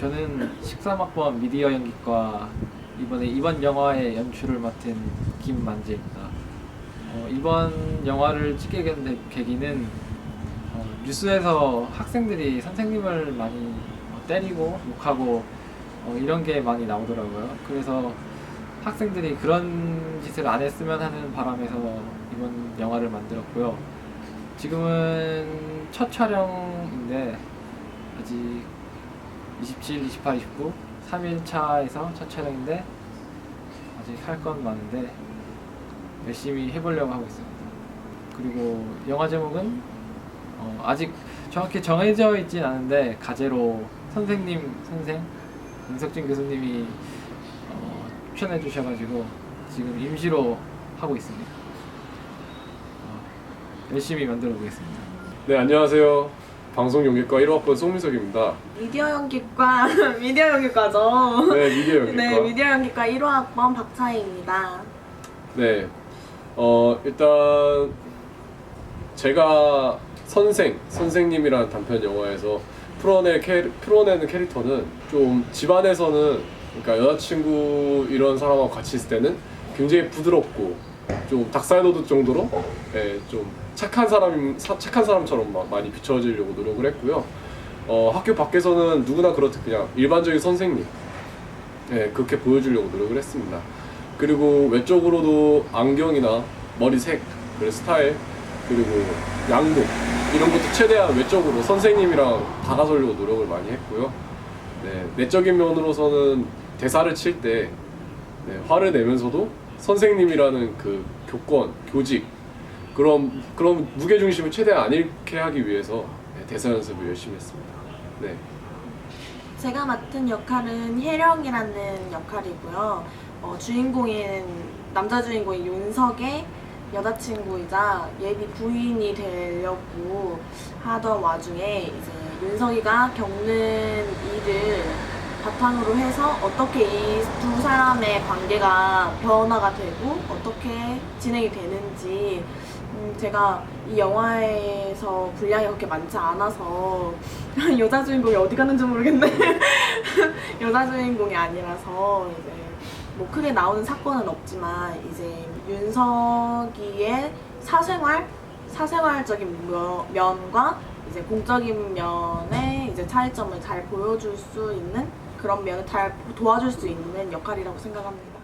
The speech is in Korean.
13학번 미디어 연기과 이번에 이번 영화의 연출을 맡은 김만재입니다. 어, 이번 영화를 찍게 된 데- 계기는 어, 뉴스에서 학생들이 선생님을 많이 어, 때리고 욕하고 어, 이런 게 많이 나오더라고요. 그래서 학생들이 그런 짓을 안 했으면 하는 바람에서 이번 영화를 만들었고요. 지금은 첫 촬영인데 아직 27, 28, 29 3일차에서 첫 촬영인데 아직 할 건 많은데 열심히 해보려고 하고 있습니다. 그리고 영화 제목은 어, 아직 정확히 정해져 있진 않은데 가제로 선생님 선생 임석진 교수님이 어, 추천해 주셔가지고 지금 임시로 하고 있습니다. 어, 열심히 만들어 보겠습니다. 네 안녕하세요 방송용기과 1호학번 송민석입니다 미디어 연기과 미디어 연기과죠. 네 미디어 연기과 네, 미디어 연기과 1호학번 박차희입니다. 네, 어 일단 제가 선생 선생님이라는 단편 영화에서 풀어낼 캐 풀어내는 캐릭터는 좀 집안에서는 그러니까 여자친구 이런 사람하고 같이 있을 때는 굉장히 부드럽고 좀 닭살 돋을 정도로 예, 좀 착한 사람 사, 착한 사람처럼 마- 많이 비춰지려고 노력을 했고요. 어, 학교 밖에서는 누구나 그렇듯 그냥 일반적인 선생님 예, 그렇게 보여주려고 노력을 했습니다. 그리고 외적으로도 안경이나 머리색, 그리고 스타일, 그리고 양복 이런 것도 최대한 외적으로 선생님이랑 다가서려고 노력을 많이 했고요. 네, 내적인 면으로서는 대사를 칠때 네, 화를 내면서도 선생님이라는 그 교권, 교직 그런 그런 무게 중심을 최대한 안 잃게 하기 위해서 네, 대사 연습을 열심히 했습니다. 네. 제가 맡은 역할은 혜령이라는 역할이고요. 어, 주인공인 남자 주인공인 윤석의 여자친구이자 예비 부인이 되려고 하던 와중에 이제 윤석이가 겪는 일을 바탕으로 해서 어떻게 이 두 사람의 관계가 변화가 되고 어떻게 진행이 되는지 음, 제가 이 영화에서 분량이 그렇게 많지 않아서 여자 주인공이 어디 갔는지 모르겠네. 여자 주인공이 아니라서 이제 뭐 크게 나오는 사건은 없지만 이제 윤석이의 사생활 사생활적인 면- 면과 이제 공적인 면의 이제 차이점을 잘 보여줄 수 있는 그런 면을 잘 도와줄 수 있는 역할이라고 생각합니다.